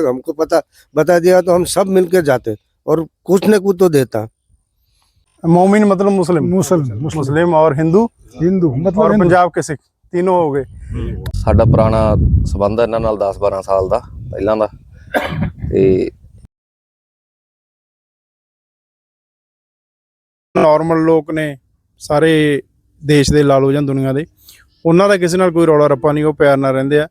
अगर हमको पता बता दिया तो हम सब मिलके जाते और कुछ न कुछ तो देता मोमिन मतलब मुस्लिम मुस्लिम मुस्लिम और हिंदू हिंदू और मतलब हिंदू। पंजाब के सिख तीनों हो गए ਸਾਡਾ ਪੁਰਾਣਾ ਸਬੰਧ ਹੈ ਇਹਨਾਂ ਨਾਲ 10-12 ਸਾਲ ਦਾ ਪਹਿਲਾਂ ਦਾ ਤੇ ਨਾਰਮਲ ਲੋਕ ਨੇ ਸਾਰੇ ਦੇਸ਼ ਦੇ ਲਾ ਲਓ ਜਾਂ ਦੁਨੀਆ ਦੇ ਉਹਨਾਂ ਦਾ ਕਿਸੇ ਨਾਲ ਕੋਈ ਰੌਲਾ ਰੱਪਾ ਨਹੀਂ ਉਹ ਪਿਆਰ ਨਾਲ ਰਹਿੰਦੇ ਆ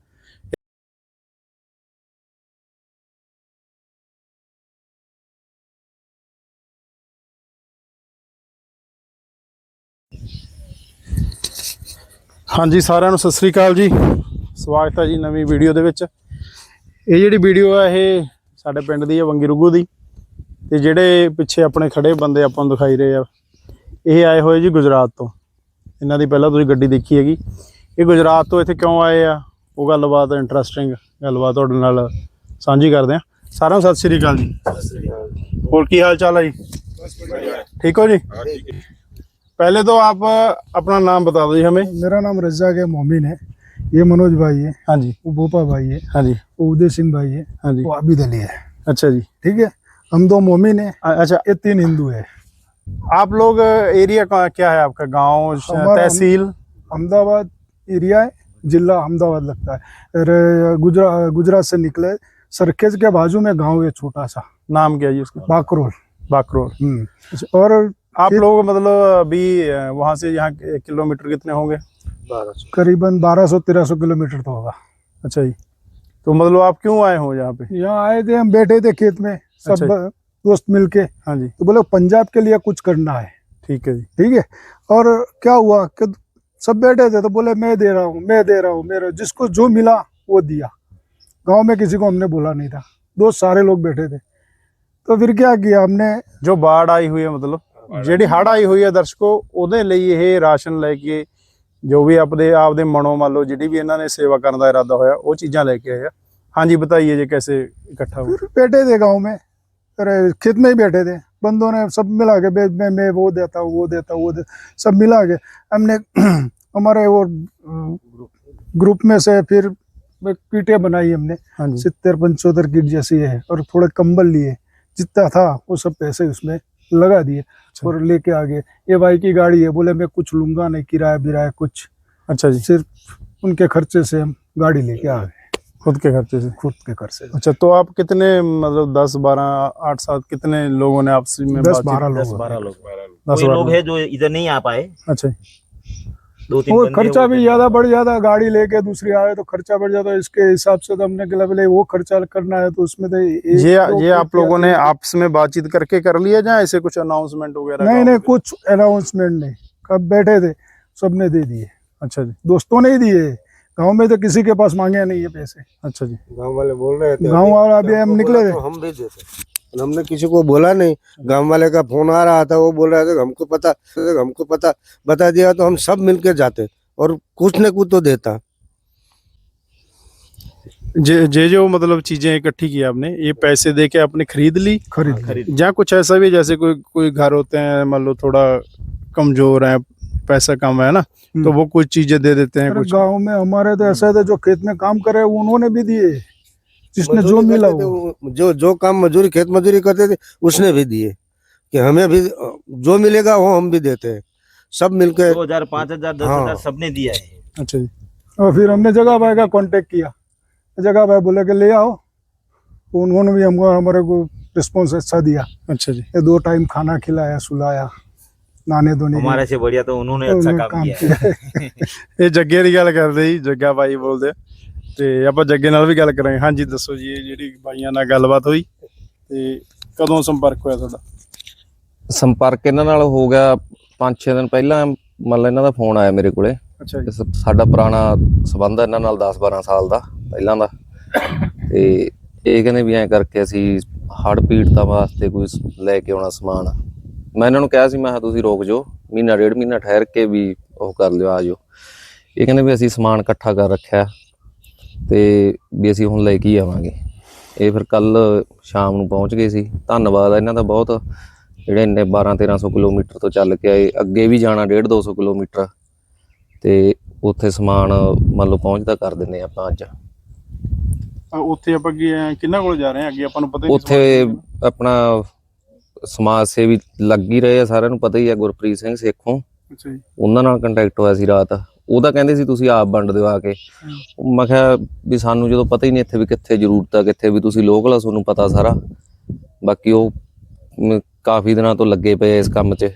ਹਾਂਜੀ ਸਾਰਿਆਂ ਨੂੰ ਸਤਿ ਸ੍ਰੀ ਅਕਾਲ ਜੀ। ਸਵਾਗਤ ਹੈ ਜੀ ਨਵੀਂ ਵੀਡੀਓ ਦੇ ਵਿੱਚ। ਇਹ ਜਿਹੜੀ ਵੀਡੀਓ ਹੈ ਇਹ ਸਾਡੇ ਪਿੰਡ ਦੀ ਹੈ ਵੰਗੀ ਰੁੱਗੂ ਦੀ। ਤੇ ਜਿਹੜੇ ਪਿੱਛੇ ਆਪਣੇ ਖੜੇ ਬੰਦੇ ਆਪਾਂ ਨੂੰ ਦਿਖਾਈ ਰਹੇ ਆ ਇਹ ਆਏ ਹੋਏ ਜੀ ਗੁਜਰਾਤ ਤੋਂ। ਇਹਨਾਂ ਦੀ ਪਹਿਲਾਂ ਤੁਸੀਂ ਗੱਡੀ ਦੇਖੀ ਹੈਗੀ। ਇਹ ਗੁਜਰਾਤ ਤੋਂ ਇੱਥੇ ਕਿਉਂ ਆਏ ਆ? ਉਹ ਗੱਲਬਾਤ ਇੰਟਰਸਟਿੰਗ ਗੱਲਬਾਤ ਤੁਹਾਡੇ ਨਾਲ ਸਾਂਝੀ ਕਰਦੇ ਆ। ਸਾਰਿਆਂ ਨੂੰ ਸਤਿ ਸ੍ਰੀ ਅਕਾਲ ਜੀ। ਸਤਿ ਸ੍ਰੀ ਅਕਾਲ ਹੋਰ ਕੀ ਹਾਲ ਚਾਲ ਹੈ ਜੀ? ਠੀਕ ਹੋ ਜੀ? पहले तो आप अपना नाम बता दो हमें। मेरा नाम रज्जाक है मोमिन है ये मनोज भाई है। हाँ जी। वो भोपा भाई है। हाँ जी। वो उदय सिंह भाई है। हाँ जी। वो आबिद अली है। अच्छा जी। ठीक है? हम दो मोमिन है अच्छा। ये तीन हिंदू है। आप लोग एरिया का क्या है आपका? गाँव तहसील? अहमदाबाद एरिया है। जिला अहमदाबाद लगता है। और गुजरात गुजरात से निकले। सरखेज के बाजू में गाँव है छोटा सा। नाम क्या है जी उसका? बाकरोल। बाकरोल। हम्म। और आप लोग मतलब अभी वहाँ से यहाँ किलोमीटर कितने होंगे? करीबन 1200-1300 किलोमीटर तो होगा। अच्छा जी। तो मतलब आप क्यों आए हो यहाँ पे? यहाँ आए थे हम बैठे थे खेत में सब अच्छा दोस्त मिलके। हाँ जी। तो बोले पंजाब के लिए कुछ करना है। ठीक है जी। ठीक है? और क्या हुआ कि सब बैठे थे तो बोले मैं दे रहा हूँ मैं दे रहा हूँ मेरा जिसको जो मिला वो दिया। गाँव में किसी को हमने बोला नहीं था। दोस्त सारे लोग बैठे थे। तो फिर क्या किया हमने? जो बाढ़ आई हुई है मतलब? ਜਿਹੜੀ ਹੜ ਆਈ ਹੋਈ ਹੈ ਦਰਸ਼ਕੋ ਉਹਦੇ ਲਈ ਇਹ ਰਾਸ਼ਨ ਲੈ ਕੇ ਜੋ ਵੀ ਆਪਦੇ ਆਪਦੇ ਮਨੋਂ ਮੰਨ ਲਓ ਜਿਹੜੀ ਵੀ ਇਹਨਾਂ ਨੇ ਸੇਵਾ ਕਰਨ ਦਾ ਇਰਾਦਾ ਹੋਇਆ ਉਹ ਚੀਜ਼ਾਂ ਲੈ ਕੇ ਆਏ ਆ ਹਾਂਜੀ ਬਤਾਈਏ ਜੇ कैसे इकट्ठा हुआ फिर बैठे थे गांव में अरे खेत में ही बैठे थे बंदों ने सब मिला के बे- मैं मैं वो देता हूँ वो देता हूँ वो दे सब मिला के हमने हमारे वो ग्रुप में से फिर एक पीटे बनाई हमने हाँ जी सितर पंचोत्तर किट जैसी है और थोड़े कंबल लिए जितना था वो सब पैसे उसमें लगा दिए और लेके आ गए। ये भाई की गाड़ी है बोले मैं कुछ लूँगा नहीं किराया बिराया कुछ। अच्छा जी। सिर्फ़ उनके खर्चे से हम गाड़ी लेके आ गए। खुद के खर्चे से? खुद के खर्चे अच्छा तो आप कितने मतलब दस बारह आठ सात कितने लोगों ने आपसी में दस बारह दस लोग बारह लोग। दस लोग। है जो इधर नहीं आ पाए। अच्छा जी। दो तीन वो बंदे खर्चा भी ज़्यादा बढ़ जाता है गाड़ी लेके दूसरी आए तो खर्चा बढ़ जाता है इसके हिसाब से तो हमने कहा बोले वो खर्चा करना है तो उसमें तो ये ये आप लोगों ने आपस में बातचीत करके कर लिया या ऐसे कुछ अनाउंसमेंट वगैरह नहीं नहीं कुछ? अनाउंसमेंट नहीं। कब बैठे थे सबने दे दिए। अच्छा जी। दोस्तों ने ही दिए। गाँव में तो किसी के पास मांगे नहीं है पैसे। अच्छा जी। गाँव वाले बोल रहे थे गाँव वाला अभी हम निकले थे। तो हम भी देते। और हमने किसी को बोला नहीं। गाँव वाले का फ़ोन आ रहा था वो बोल रहा था हमको पता हमको पता बता दिया तो हम सब मिलके जाते और कुछ न कुछ तो देता। जे जे जो मतलब चीज़ें इकट्ठी की आपने ये पैसे दे के आपने खरीद ली? खरीद। खरीद या कुछ ऐसा भी जैसे कोई कोई घर होते हैं मान लो थोड़ा कमज़ोर है पैसा कम है ना तो वो कुछ चीज़ें दे देते हैं कुछ। गाँव में हमारे तो ऐसा था जो खेत में काम करे उन्होंने भी दिए। जिसने जो मिला वो। जो जो काम मजदूरी खेत मजदूरी करते थे उसने भी दिए कि हमें भी जो मिलेगा वो हम भी देते हैं। सब मिलकर दो हज़ार पाँच हज़ार दस हाँ। हज़ार सबने दिया है। अच्छा जी। और फिर हमने जगह भाई का कांटेक्ट किया। जगह भाई बोले के ले आओ। तो उन्होंने भी हमको हमारे को रिस्पॉन्स अच्छा दिया। अच्छा जी। ये दो टाइम खाना खिलाया सुलाया नाने धोने हमारे से बढ़िया तो उन्होंने अच्छा काम किया ये की गल कर दी जगह भाई बोल दे ਤੇ ਆਪਾਂ ਜੱਗੇ ਨਾਲ ਵੀ ਗੱਲ ਕਰਾਂਗੇ। ਹਾਂਜੀ ਦੱਸੋ ਜੀ ਇਹ ਜਿਹੜੀ ਬਾਈਆਂ ਨਾਲ ਗੱਲਬਾਤ ਹੋਈ ਤੇ ਕਦੋਂ ਸੰਪਰਕ ਹੋਇਆ ਤੁਹਾਡਾ? ਸੰਪਰਕ ਇਹਨਾਂ ਨਾਲ ਹੋ ਗਿਆ 5-6 ਦਿਨ ਪਹਿਲਾਂ ਮੰਨ ਲਾ ਇਹਨਾਂ ਦਾ ਫੋਨ ਆਇਆ ਮੇਰੇ ਕੋਲੇ। ਅੱਛਾ ਸਾਡਾ ਪੁਰਾਣਾ ਸਬੰਧ ਇਹਨਾਂ ਨਾਲ 10-12 ਸਾਲ ਦਾ ਪਹਿਲਾਂ ਦਾ। ਤੇ ਇਹ ਕਹਿੰਦੇ ਵੀ ਐਂ ਕਰਕੇ ਅਸੀਂ ਹੜ੍ਹ ਪੀੜਤਾਂ ਵਾਸਤੇ ਕੋਈ ਲੈ ਕੇ ਆਉਣਾ ਸਮਾਨ। ਮੈਂ ਇਹਨਾਂ ਨੂੰ ਕਿਹਾ ਸੀ ਮੈਂ ਕਿਹਾ ਤੁਸੀਂ ਰੋਕ ਜਾਓ ਮਹੀਨਾ ਡੇਢ ਮਹੀਨਾ ਠਹਿਰ ਕੇ ਵੀ ਉਹ ਕਰ ਲਿਓ ਆ ਜਾਓ ਇਹ ਕਹਿੰਦੇ ਵੀ ਅਸੀਂ ਸਮਾਨ ਇਕੱਠਾ ਕਰ ਰੱਖਿਆ। ਤੇ ਵੀ ਅਸੀਂ ਹੁਣ ਲੈ ਕੇ ਆਵਾਂਗੇ। ਇਹ ਫਿਰ ਕੱਲ ਸ਼ਾਮ ਨੂੰ ਪਹੁੰਚ ਗਏ ਸੀ। ਧੰਨਵਾਦ ਆ ਇਹਨਾਂ ਦਾ ਬਹੁਤ। ਜਿਹੜੇ ਇੰਨੇ 12 1300 ਕਿਲੋਮੀਟਰ ਤੋਂ ਚੱਲ ਕੇ ਆਏ। ਅੱਗੇ ਵੀ ਜਾਣਾ 1.5 200 ਕਿਲੋਮੀਟਰ। ਤੇ ਉੱਥੇ ਸਮਾਨ ਮੰਨ ਲਓ ਪਹੁੰਚਦਾ ਕਰ ਦਿੰਦੇ ਆਪਾਂ ਅੱਜ। ਉੱਥੇ ਆਪਾਂ ਕੀ ਅ, ਕਿਹਨਾਂ ਕੋਲ ਜਾ ਰਹੇ ਹਾਂ ਅੱਗੇ? ਆਪਾਂ ਨੂੰ ਪਤਾ ਹੀ ਉੱਥੇ ਆਪਣਾ ਸਮਾਜ ਸੇਵੀ ਲੱਗ ਹੀ ਰਹੇ ਆ ਸਾਰਿਆਂ ਨੂੰ ਪਤਾ ਹੀ ਆ ਗੁਰਪ੍ਰੀਤ ਸਿੰਘ ਸੇਖੋਂ। ਅੱਛਾ ਜੀ। ਉਹਨਾਂ ਨਾਲ ਕੰਟੈਕਟ ਹੋਇਆ ਸੀ ਰਾਤ। ਉਹ ਤਾਂ ਕਹਿੰਦੇ ਸੀ ਤੁਸੀਂ ਆਪ ਵੰਡ ਦਿਓ ਆ ਕੇ। ਮੈਂ ਕਿਹਾ ਵੀ ਸਾਨੂੰ ਜਦੋਂ ਪਤਾ ਹੀ ਨਹੀਂ ਇੱਥੇ ਵੀ ਕਿੱਥੇ ਜ਼ਰੂਰਤ ਆ ਕਿੱਥੇ ਵੀ ਤੁਸੀਂ ਲੋਕਲ ਆ ਤੁਹਾਨੂੰ ਪਤਾ ਸਾਰਾ। ਬਾਕੀ ਉਹ ਕਾਫੀ ਦਿਨਾਂ ਤੋਂ ਲੱਗੇ ਪਏ ਆ ਇਸ ਕੰਮ 'ਚ।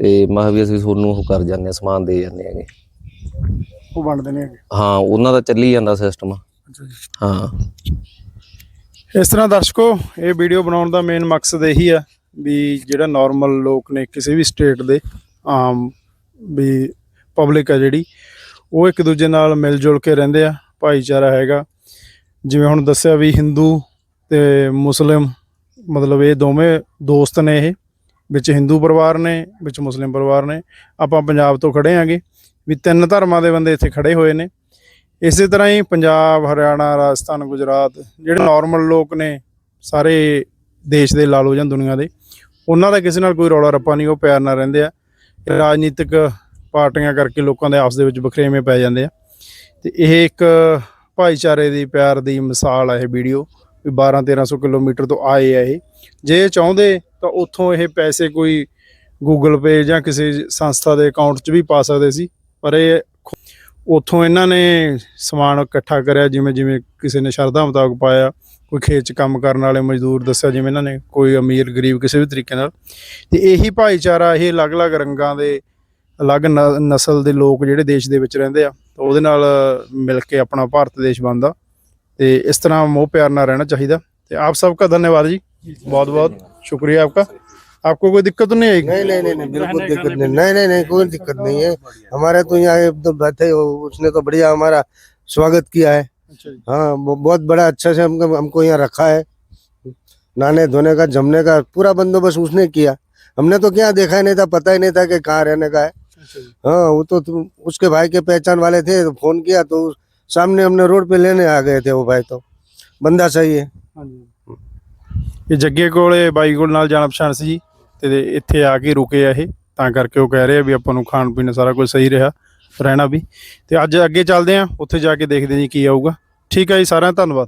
ਤੇ ਮੈਂ ਵੀ ਅਸੀਂ ਤੁਹਾਨੂੰ ਉਹ ਕਰ ਜਾਂਦੇ ਹਾਂ ਸਮਾਨ ਦੇ ਜਾਂਦੇ ਹੈਗੇ। ਉਹ ਵੰਡਦੇ ਨੇ ਅੱਗੇ? ਹਾਂ ਉਹਨਾਂ ਦਾ ਚੱਲੀ ਜਾਂਦਾ ਸਿਸਟਮ ਅੱਛਾ ਜੀ। ਹਾਂ। ਇਸ ਤਰ੍ਹਾਂ ਦਰਸ਼ਕੋ ਇਹ ਵੀਡੀਓ ਬਣਾਉਣ ਦਾ ਮੇਨ ਮਕਸਦ ਇਹੀ ਆ ਵੀ ਜਿਹੜਾ ਨਾਰਮਲ ਲੋਕ ਨੇ ਕਿਸੇ ਵੀ ਸਟੇਟ ਦੇ ਆਮ ਵੀ ਪਬਲਿਕ ਆ ਜਿਹੜੀ, ਉਹ ਇੱਕ ਦੂਜੇ ਨਾਲ ਮਿਲ ਜੁਲ ਕੇ ਰਹਿੰਦੇ ਆ, ਭਾਈਚਾਰਾ ਹੈਗਾ। ਜਿਵੇਂ ਹੁਣ ਦੱਸਿਆ ਵੀ ਹਿੰਦੂ ਤੇ ਮੁਸਲਿਮ, ਮਤਲਬ ਇਹ ਦੋਵੇਂ ਦੋਸਤ ਨੇ ਇਹ, ਵਿੱਚ ਹਿੰਦੂ ਪਰਿਵਾਰ ਨੇ, ਵਿੱਚ ਮੁਸਲਿਮ ਪਰਿਵਾਰ ਨੇ, ਆਪਾਂ ਪੰਜਾਬ ਤੋਂ ਖੜੇ ਆਂਗੇ ਵੀ ਤਿੰਨ ਧਰਮਾਂ ਦੇ ਬੰਦੇ ਇੱਥੇ ਖੜੇ ਹੋਏ ਨੇ। ਇਸੇ ਤਰ੍ਹਾਂ ਹੀ ਪੰਜਾਬ, ਹਰਿਆਣਾ, ਰਾਜਸਥਾਨ, ਗੁਜਰਾਤ, ਜਿਹੜੇ ਨਾਰਮਲ ਲੋਕ ਨੇ, ਸਾਰੇ ਦੇਸ਼ ਦੇ ਲਾ ਲਓ ਜਾਂ ਦੁਨੀਆ ਦੇ, ਉਹਨਾਂ ਦਾ ਕਿਸੇ ਨਾਲ ਕੋਈ ਰੌਲਾ ਰੱਪਾ ਨਹੀਂ, ਉਹ ਪਿਆਰ ਨਾਲ ਰਹਿੰਦੇ ਆ। ਰਾਜਨੀਤਿਕ ਪਾਰਟੀਆਂ ਕਰਕੇ ਲੋਕਾਂ ਦੇ ਆਪਸ ਦੇ ਵਿੱਚ ਬਖਰੇਵੇਂ ਪੈ ਜਾਂਦੇ ਆ। ਤੇ ਇਹ ਇੱਕ ਭਾਈਚਾਰੇ ਦੀ ਪਿਆਰ ਦੀ ਮਿਸਾਲ ਆ ਇਹ ਵੀਡੀਓ ਵੀ 12 1300 ਕਿਲੋਮੀਟਰ ਤੋਂ ਆਏ ਆ ਇਹ। ਜੇ ਇਹ ਚਾਹੁੰਦੇ ਤਾਂ ਉੱਥੋਂ ਇਹ ਪੈਸੇ ਕੋਈ ਗੂਗਲ ਪੇ ਜਾਂ ਕਿਸੇ ਸੰਸਥਾ ਦੇ ਅਕਾਊਂਟ 'ਚ ਵੀ ਪਾ ਸਕਦੇ ਸੀ, ਪਰ ਇਹ ਉੱਥੋਂ ਇਹਨਾਂ ਨੇ ਸਮਾਨ ਇਕੱਠਾ ਕਰਿਆ, ਜਿਵੇਂ ਜਿਵੇਂ ਕਿਸੇ ਨੇ ਸ਼ਰਧਾ ਮੁਤਾਬਕ ਪਾਇਆ, ਕੋਈ ਖੇਤ 'ਚ ਕੰਮ ਕਰਨ ਵਾਲੇ ਮਜ਼ਦੂਰ ਦੱਸਿਆ, ਜਿਵੇਂ ਇਹਨਾਂ ਨੇ ਕੋਈ ਅਮੀਰ ਗਰੀਬ ਕਿਸੇ ਵੀ ਤਰੀਕੇ ਨਾਲ। ਤੇ ਇਹੀ ਭਾਈਚਾਰਾ, ਇਹ ਅਲੱਗ-ਅਲੱਗ ਰੰਗਾਂ ਦੇ ਅਲੱਗ ਨ- ਨਸਲ ਦੇ ਲੋਕ ਜਿਹੜੇ ਦੇਸ਼ ਦੇ ਵਿੱਚ ਰਹਿੰਦੇ ਆ ਤਾਂ ਉਹਦੇ ਨਾਲ ਮਿਲ ਕੇ ਆਪਣਾ ਭਾਰਤ ਦੇਸ਼ ਬਣਦਾ ਤੇ ਇਸ ਤਰ੍ਹਾਂ ਮੋਹ ਪਿਆਰ ਨਾਲ ਰਹਿਣਾ ਚਾਹੀਦਾ ਤੇ ਆਪ ਸਭ ਦਾ ਧੰਨਵਾਦ ਜੀ ਬਹੁਤ ਬਹੁਤ शुक्रिया आपका आपको कोई दिक्कत तो नहीं आएगी नहीं नहीं नहीं, नहीं बिल्कुल दिक्कत नहीं नहीं नहीं नहीं कोई दिक्कत नहीं है हमारे तो यहाँ एकदम बैठे हो उसने तो बढ़िया हमारा स्वागत किया है अच्छा जी हाँ वो बहुत बड़ा अच्छा से हमको हमको यहाँ रखा है नहाने धोने का जमने का पूरा बंदोबस्त उसने किया हमने तो क्या देखा ही नहीं था पता ही नहीं था कि कहाँ रहने का है अच्छा जी हाँ वो तो तुम- उसके भाई के पहचान वाले थे तो फोन किया तो सामने हमने रोड पे लेने आ गए थे वो भाई तो बंदा सही है ਹਾਂਜੀ ਇਹ ਜੱਗੇ ਕੋਲੇ ਬਾਈ ਕੋਲ ਨਾਲ ਜਾਣ ਪਛਾਣ ਸੀ ਜੀ ਤੇ ਇੱਥੇ ਆ ਕੇ ਰੁਕੇ ਆ ਇਹ ਤਾਂ ਕਰਕੇ ਉਹ ਕਹਿ ਰਹੇ ਆ ਵੀ ਆਪਾਂ ਨੂੰ ਖਾਣ ਪੀਣ ਸਾਰਾ ਕੁਝ ਸਹੀ ਰਿਹਾ ਰਹਿਣਾ ਵੀ ਤੇ ਅੱਜ ਅੱਗੇ ਚੱਲਦੇ ਆ ਉੱਥੇ ਜਾ ਕੇ ਦੇਖਦੇ ਜੀ ਕੀ ਆਊਗਾ ਠੀਕ ਹੈ ਜੀ ਸਾਰਿਆਂ ਦਾ ਧੰਨਵਾਦ